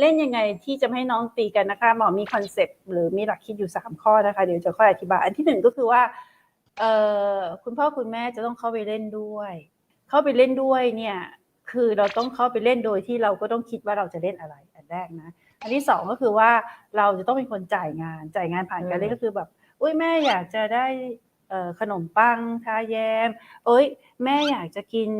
เล่นยังไงที่จะไม่ให้น้องตีกันนะคะ หมอมีคอนเซปต์หรือมีหลักคิดอยู่สามข้อนะคะ เดี๋ยวจะค่อยอธิบาย อันที่หนึ่งก็คือว่าเออคุณพ่อคุณแม่จะต้องเข้าไปเล่นด้วย เข้าไปเล่นด้วยเนี่ยคือเราต้องเข้าไปเล่นโดยที่เราก็ต้องคิดว่าเราจะเล่นอะไรอันแรกนะ อันที่สองก็คือว่าเราจะต้องเป็นคนจ่ายงานจ่ายงานผ่านการเล่นก็คือแบบอุ้ยแม่อยากจะได้ ขนมปังทาแยม เอ้ย แม่อยากจะกิน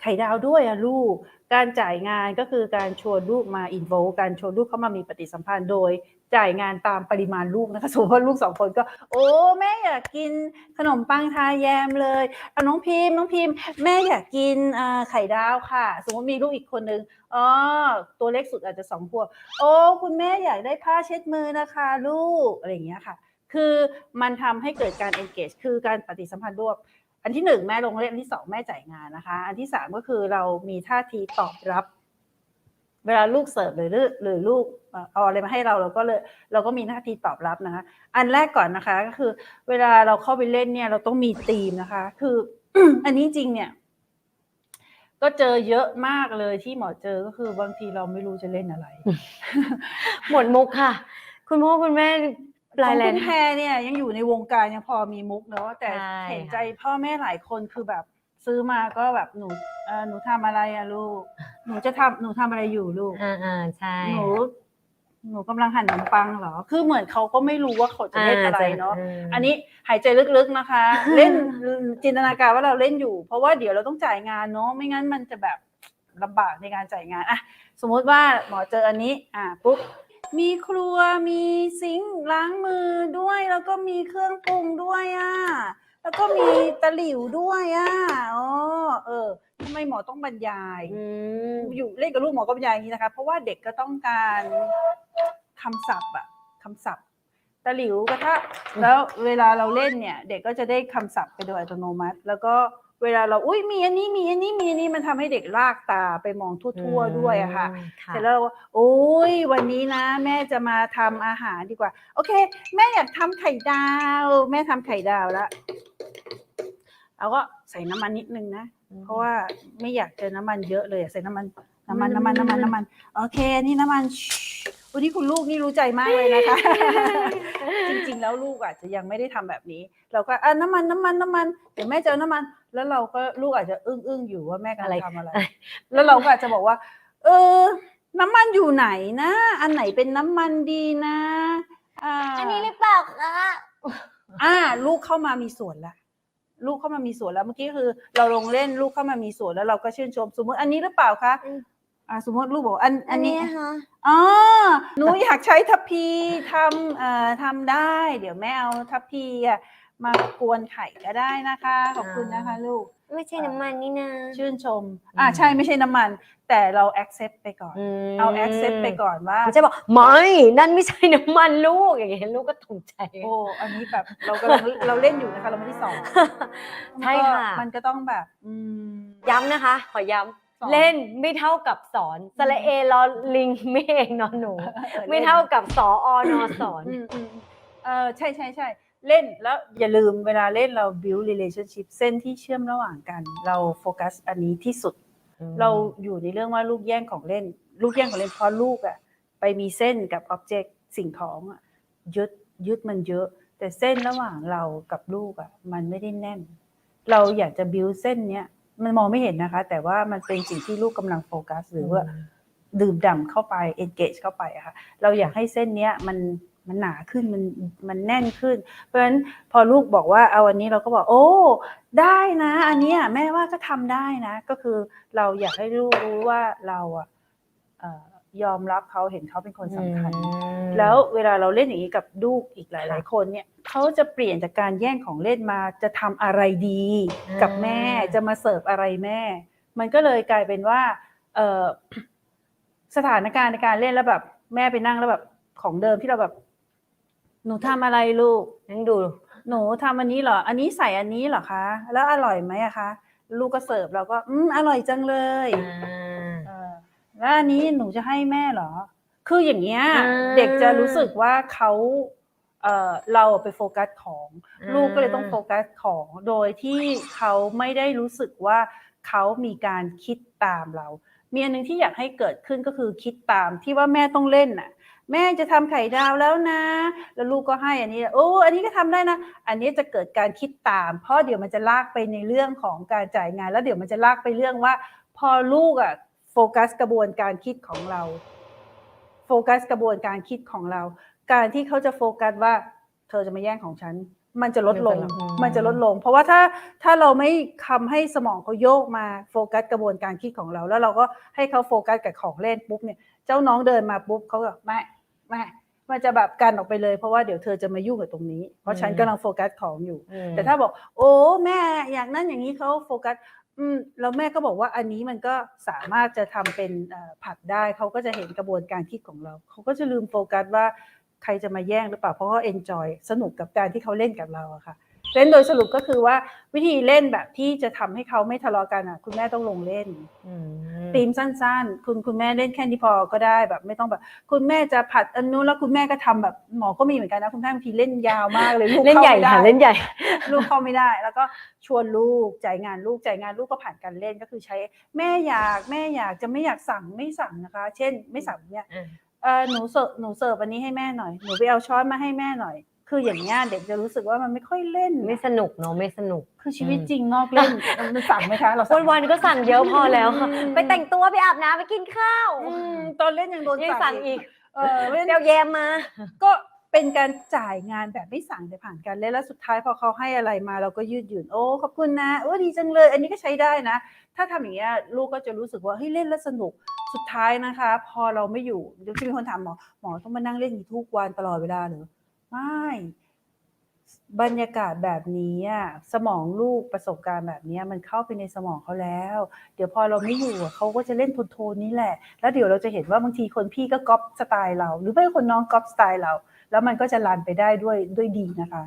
ไข่ดาวด้วยอะลูก การจ่ายงานก็คือการชวนลูกมาอินโวการชวนลูกเข้ามามีปฏิสัมพันธ์โดยจ่ายงานตามปริมาณลูกนะคะสมมติว่าลูกสองคนก็ โอ้แม่อยากกินขนมปังทาแยมเลยเอาน้องพิมพ์น้องพิมพ์แม่อยากกินไข่ดาวค่ะ สมมติมีลูกอีกคนนึงอ๋อตัวเล็กสุดอาจจะสองขวบโอ้คุณแม่อยากได้ผ้าเช็ดมือนะคะ ลูกอะไรอย่างเงี้ยค่ะ คือมันทำให้เกิดการ engage คือการปฏิสัมพันธ์ร่วมอันที่หนึ่งแม่ลงเล่นอันที่สองแม่จ่ายงานนะคะ อันที่สามก็คือเรามีท่าทีตอบรับ เวลาลูกเสิร์ฟหรือหรือลูกเอ่อเอาอะไรมาให้เราเราก็เลยเราก็มีหน้าที่ตอบรับนะคะ อันแรกก่อนนะคะก็คือ เวลาเราเข้าไปเล่นเนี่ย เราต้องมีธีมนะคะ คือ อันนี้จริงเนี่ย ก็เจอเยอะมากเลยที่หมอเจอก็คือบางทีเราไม่รู้จะเล่นอะไรหมดมุกค่ะ คุณพ่อคุณแม่ ขรายองแรคุงณแพรเนี่ยยังอยู่ในวงการยังพอมีมุกเนาะแต่ใช่ เห็นใจพ่อแม่หลายคนคือแบบซื้อมาก็แบบหนูเออหนูทำอะไรอะลูก หนูจะทำหนูทำอะไรอยู่ลูก อ่าอ่าใช่ หนู หนูกำลังหั่นขนมปังเหรอ คือเหมือนเขาก็ไม่รู้ว่าเขาจะเล่นอะไรเนาะ อันนี้หายใจลึกๆนะคะ เล่นจินตนาการว่าเราเล่นอยู่ เพราะว่าเดี๋ยวเราต้องจ่ายงานเนาะไม่งั้นมันจะแบบลำบากในการจ่ายงานอะสมมุติว่าหมอเจออันนี้ อะปุ๊บ มีครัวมีซิงค์ล้างมือด้วย แล้วก็มีเครื่องปรุงด้วยอะแล้วก็มีตะหลิวด้วยอะอ๋อเออทำไมหมอต้องบรรยายอืมอยู่เล่นกับลูกหมอก็บรรยายอย่างนี้นะคะ เพราะว่าเด็กก็ต้องการคำศัพท์อะคำศัพท์ ตะหลิวกระทะแล้วเวลาเราเล่นเนี่ย เด็กก็จะได้คำศัพท์ไปโดยอัตโนมัติ แล้วก็ เวลาเราอุ้ยมีอันนี้มีอันนี้มีอันนี้มันทำให้เด็กลากตาไปมองทั่วๆด้วยอะค่ะค่ะเสร็จแล้วเราก็โอ้ยวันนี้นะ แม่จะมาทำอาหารดีกว่า โอเค แม่อยากทำไข่ดาว แม่ทำไข่ดาวแล้วเราก็ใส่น้ำมันนิดนึงนะเพราะว่าไม่อยากเจอน้ำมันเยอะเลยอะใส่น้ำมันน้ำมันน้ำมันน้ำมันน้ำมันโอเคนี่น้ำมันวันนี้คุณลูกนี่รู้ใจมากเลยนะคะ จริงๆแล้วลูกอาจจะยังไม่ได้ทำแบบนี้ เราก็อะน้ำมันน้ำมันน้ำมันเดี๋ยวแม่เจอน้ำมัน แล้วเราก็ลูกอาจจะอึ้งอึ้งๆอยู่ว่าแม่กำลังทำอะไร แล้วเราก็อาจจะบอกว่า เออ น้ำมันอยู่ไหนนะ อันไหนเป็นน้ำมันดีนะอ่าอันนี้หรือเปล่าคะอ่า ลูกเข้ามามีส่วนละลูกเข้ามามีส่วนแล้วเมื่อกี้คือ เราลงเล่นลูกเข้ามามีส่วนแล้วเราก็ชื่นชมสมมติอันนี้หรือเปล่าคะอ่าสมมติลูกบอกอันอันนี้ฮะอ๋อหนูอยากใช้ทัพพีทำเอ่อทำได้ เดี๋ยวแม่เอาทัพพีอะ มากวนไข่ก็ได้นะคะ ขอบคุณนะคะลูก ไม่ใช่น้ำมันนี่นะชื่นชม อ่าใช่ไม่ใช่น้ำมัน แต่เรา accept ไปก่อนมเอา accept ไปก่อนว่าไม่ใช่บอกไม่นั่นไม่ใช่น้ำมันลูกอย่างเงี้ยลูกก็ถูกใจ โอ้อันนี้แบบเรากำลังเราเล่นอยู่นะคะ เราไม่ได้สอนใช่ค่ะมันก็ต้องแบบอืมย้ำนะคะ ขอย้สอนำเล่นไม่เท่ากับสอนสระเอลอลิงไม่เองนอนหนู ไม่เท่ากับสออนอสอนอืมอืมเออใช่ใช่ใช่ เล่นแล้วอย่าลืมเวลาเล่นเรา build relationship เส้นที่เชื่อมระหว่างกัน เราโฟกัสอันนี้ที่สุด เราอยู่ในเรื่องว่าลูกแย่งของเล่น ลูกแย่งของเล่นเพราะลูกอะไปมีเส้นกับอ็อบเจกต์สิ่งของอะยึดยึดมันเยอะ แต่เส้นระหว่างเรากับลูกอะมันไม่ได้แน่น เราอยากจะบิวเส้นเนี้ยมันมองไม่เห็นนะคะ แต่ว่ามันเป็นสิ่งที่ลูกกำลังโฟกัส หรือว่าดื่มด่ำเข้าไป engage เข้าไปอะค่ะเราอยากให้เส้นเนี้ยมัน มันหนาขึ้นมันมันแน่นขึ้น เพราะฉะนั้นพอลูกบอกว่าเอาอันนี้เราก็บอกโอ้ได้นะ อันเนี้ยแม่ว่าก็ทำได้นะ ก็คือเราอยากให้ลูกรู้ว่าเราอะเอ่อยอมรับเขาเห็นเขาเป็นคนสำคัญ แล้วเวลาเราเล่นอย่างนี้กับลูกอีกหลาย ๆ คนเนี่ยเขาจะเปลี่ยนจากการแย่งของเล่นมาจะทำอะไรดีอ่ากับแม่จะมาเสิร์ฟอะไรแม่ มันก็เลยกลายเป็นว่าเออสถานการณ์ในการเล่นแล้วแบบ แม่ไปนั่งแล้วแบบของเดิมที่เราแบบ หนูทำอะไรลูกนั่งดู หนูทำอันนี้เหรอ อันนี้ใส่อันนี้เหรอคะ แล้วอร่อยไหมอะคะ ลูกก็เสิร์ฟเราก็ อืมอร่อยจังเลยอ่า เออแล้วอันนี้หนูจะให้แม่เหรอ คืออย่างเงี้ย อ่า เด็กจะรู้สึกว่าเขาเออเราไปโฟกัสของอ่าลูกก็เลยต้องโฟกัสของ โดยที่เขาไม่ได้รู้สึกว่าเขามีการคิดตามเรา มีอันหนึงที่อยากให้เกิดขึ้นก็คือคิดตามที่ว่าแม่ต้องเล่นน่ะ แม่จะทำไข่ดาวแล้วนะ แล้วลูกก็ให้อันนี้โอ้อันนี้ก็ทำได้นะ อันนี้จะเกิดการคิดตาม เพราะเดี๋ยวมันจะลากไปในเรื่องของการจ่ายงาน แล้วเดี๋ยวมันจะลากไปเรื่องว่า พอลูกอะโฟกัสกระบวนการคิดของเรา โฟกัสกระบวนการคิดของเรา การที่เขาจะโฟกัสว่า เธอจะมาแย่งของฉัน มันจะลดลงอืมมันจะลดลง เพราะว่าถ้าถ้าเราไม่ทำให้สมองเขาโยกมาโฟกัสกระบวนการคิดของเรา แล้วเราก็ให้เขาโฟกัสกับของเล่นปุ๊บเนี่ย เจ้าน้องเดินมาปุ๊บเขาก็ไม่ไม่มันจะแบบกันออกไปเลยเพราะว่าเดี๋ยวเธอจะมายุ่งกับตรงนี้ เพราะฉันกำลังโฟกัสของอยู่อืมแต่ถ้าบอก โอ้แม่อย่างนั้นอย่างนี้เขาโฟกัสอืมแล้วแม่ก็บอกว่าอันนี้มันก็สามารถจะทำเป็นเอ่อผักได้เขาก็จะเห็นกระบวนการคิดของเราเขาก็จะลืมโฟกัสว่า ใครจะมาแย่งหรือเปล่าเพราะเขาเอนจอยสนุกกับการที่เขาเล่นกับเราอะค่ะเล่นโดยสรุปก็คือว่าวิธีเล่นแบบที่จะทำให้เขาไม่ทะเลาะกันอะ คุณแม่ต้องลงเล่นอืมธีมสั้นๆ คุณคุณแม่เล่นแค่นี้พอก็ได้แบบไม่ต้องแบบ คุณแม่จะผัดอันนู้นแล้วคุณแม่ก็ทำแบบหมอก็มีเหมือนกันนะคุณแม่บางทีเล่นยาวมากเลยลูกเล่นใหญ่ข้าไม่ได้ค่ะเล่นใหญ่ลูกเข้าไม่ได้ แล้วก็ชวนลูกจ่ายงานลูกจ่ายงานลูกก็ผ่านการเล่นก็คือใช้ แม่อยากแม่อยากจะไม่อยากสั่งไม่สั่งนะคะ เช่น ไม่สั่งเนี่ยอืม เออหนูเสิร์ฟหนูเสิร์ฟอันนี้ให้แม่หน่อยหนูไปเอาช้อนมาให้แม่หน่อย คืออย่างเงี้ยเด็กจะรู้สึกว่ามันไม่ค่อยเล่น ไม่สนุกเนาะไม่สนุก คือชีวิตจริงนอกเล่นมันสั่งไหมคะเราสั่วันงวันๆก็สั่งเยอะพอแล้วค่ะอืม ไปแต่งตัวไปอาบน้ำไปกินข้าวอืมตอนเล่นยังโดนยังสั่งอีกเออเล่นเปรี้ยวแยมมา ก็ เป็นการจ่ายงานแบบไม่สั่งแต่ผ่านการเล่นแล้วสุดท้ายพอเขาให้อะไรมาเราก็ยืดหยุ่นโอ้ขอบคุณนะโอ้ดีจังเลย อันนี้ก็ใช้ได้นะ ถ้าทำอย่างเงี้ยลูกก็จะรู้สึกว่าเฮ้ยเล่นแล้วสนุกสุดท้ายนะคะ พอเราไม่อยู่เดี๋ยวจะมีคนถามหมอหมอต้องมานั่งเล่นทุกวันตลอดเวลาเหรอไม่บรรยากาศแบบนี้สมองลูกประสบการณ์แบบนี้มันเข้าไปในสมองเขาแล้ว เดี๋ยวพอเราไม่อยู่เขาก็จะเล่นโทนนี้แหละ แล้วเดี๋ยวเราจะเห็นว่าบางทีคนพี่ก็ก๊อปสไตล์เรา หรือไม่คนน้องก๊อปสไตล์เรา แล้วมันก็จะรันไปได้ด้วยด้วยดีนะคะ